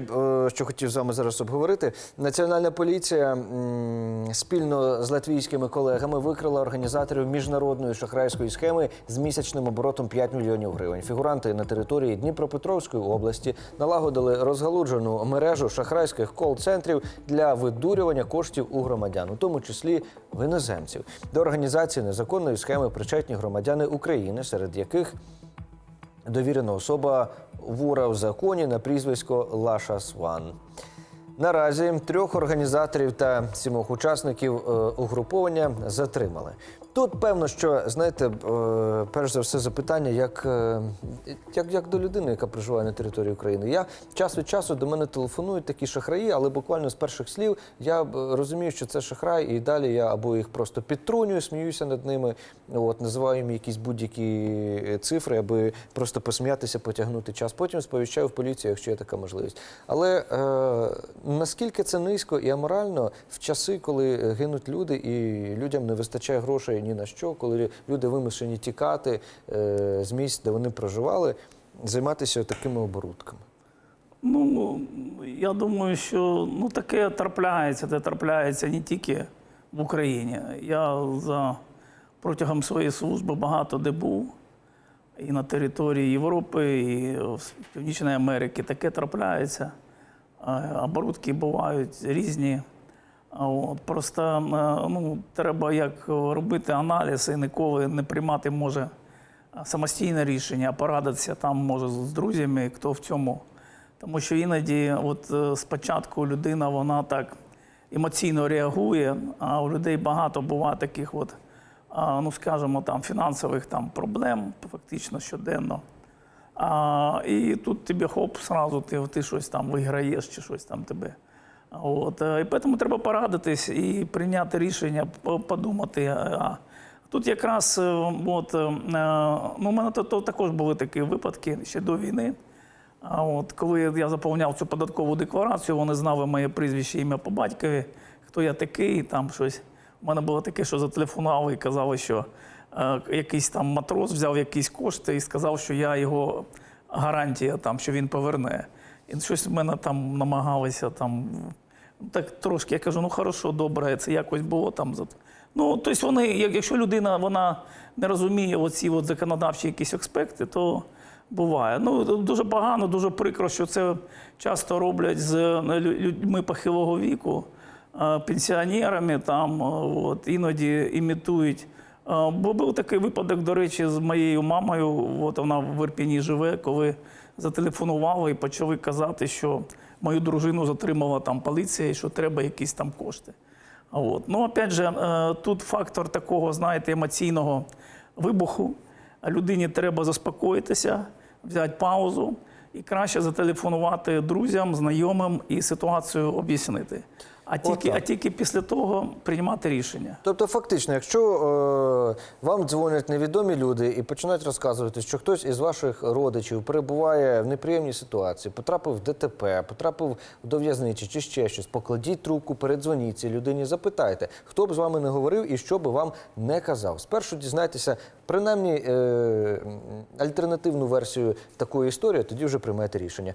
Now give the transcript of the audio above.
Е, Що хотів з вами зараз обговорити, Національна поліція спільно з латвійськими колегами викрила організаторів міжнародної шахрайської схеми з місячним оборотом 5 мільйонів гривень. Фігуранти на території Дніпропетровської області налагодили розгалуджену мережу шахрайських кол-центрів для видурювання коштів у громадян, у тому числі в іноземців. До організації незаконної схеми причетні громадяни України, серед яких довірена особа вора в законі на прізвисько Лаша Сван. Наразі трьох організаторів та сімох учасників е, угруповання затримали. Тут певно, що знаєте, е, перш за все запитання, як, е, як, як до людини, яка проживає на території України. Я час від часу до мене телефонують такі шахраї, але буквально з перших слів я е, розумію, що це шахрай, і далі я або їх просто підтрунюю, сміюся над ними, от називаю їм якісь будь-які цифри, аби просто посміятися, потягнути час. Потім сповіщаю в поліцію, якщо є така можливість. Але е, наскільки це низько і аморально в часи, коли гинуть люди, і людям не вистачає грошей ні на що, коли люди вимушені тікати е, з місць, де вони проживали, займатися такими оборудками. Ну, я думаю, що ну, таке трапляється, це трапляється не тільки в Україні. Я за протягом своєї служби багато де був. І на території Європи, і в Північної Америки таке трапляється. Е, Оборудки бувають різні. От, просто е, ну, треба як робити аналіз і ніколи не приймати може самостійне рішення, а порадитися там може з друзями, хто в цьому. Тому що іноді, от е, спочатку людина вона так емоційно реагує, а у людей багато буває таких, от, ну скажімо, там фінансових там проблем фактично щоденно. А, і тут тобі хоп, сразу ти, ти щось там виграєш чи щось там тебе. От, е, і тому треба порадитись і прийняти рішення, подумати. А тут якраз е, от, е, ну, у мене то, то також були такі випадки ще до війни. А от коли я заповняв цю податкову декларацію, вони знали моє прізвище, ім'я по батькові, хто я такий, там щось. У мене було таке, що зателефонували і казали, що е, якийсь там матрос взяв якісь кошти і сказав, що я його гарантія, там, що він поверне. І щось в мене там намагалися там. Так трошки я кажу, ну хорошо, добре, це якось було там. Ну, тобто вони, якщо людина вона не розуміє оці от законодавчі якісь аспекти, то буває. Ну, дуже погано, дуже прикро, що це часто роблять з е, людьми похилого віку, е, пенсіонерами, там, е, от, іноді імітують. Бо був такий випадок, до речі, з моєю мамою, от вона в Ірпіні живе, коли зателефонували і почали казати, що мою дружину затримала там поліція що треба якісь там кошти. От. Ну, опять же, е, тут фактор такого, знаєте, емоційного вибуху. Людині треба заспокоїтися, взяти паузу і краще зателефонувати друзям, знайомим і ситуацію об'яснити. А тільки, а тільки після того приймати рішення. Тобто, фактично, якщо е, вам дзвонять невідомі люди і починають розказувати, що хтось із ваших родичів перебуває в неприємній ситуації, потрапив в ДТП, потрапив до в'язничі чи ще щось, покладіть трубку, передзвоніть цій людині, запитайте, хто б з вами не говорив і що би вам не казав. Спершу дізнайтеся принаймні е, альтернативну версію такої історії, тоді вже приймайте рішення.